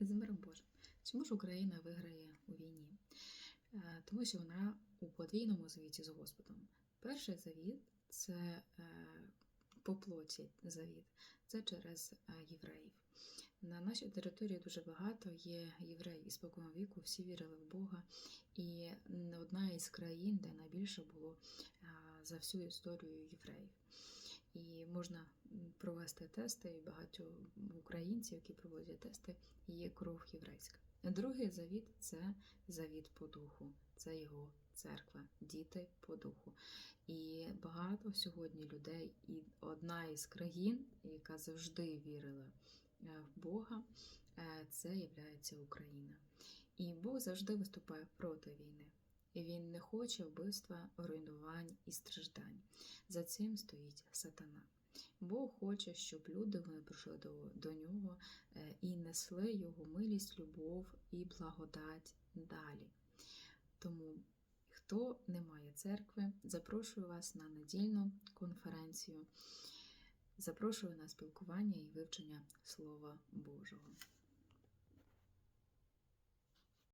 з миром Божим. Чому ж Україна виграє у війні? Е, Тому що вона у подвійному завіті з Господом. Перший завіт це е, по плоті завіт, це через е, євреїв. На нашій території дуже багато є євреїв і спокійного віку, всі вірили в Бога. І одна із країн, де найбільше було за всю історію євреїв. І можна провести тести, і багато українців, які проводять тести, є кров єврейська. Другий завіт це завіт по духу, це його церква, діти по духу. І багато сьогодні людей, і одна із країн, яка завжди вірила е, в Бога, е, це є Україна. І Бог завжди виступає проти війни. І він не хоче вбивства, руйнувань і страждань. За цим стоїть сатана. Бог хоче, щоб люди прийшли до, до нього е, і несли його милість, любов і благодать далі. Тому, хто не має церкви, запрошую вас на недільну конференцію. Запрошую на спілкування і вивчення Слова Божого.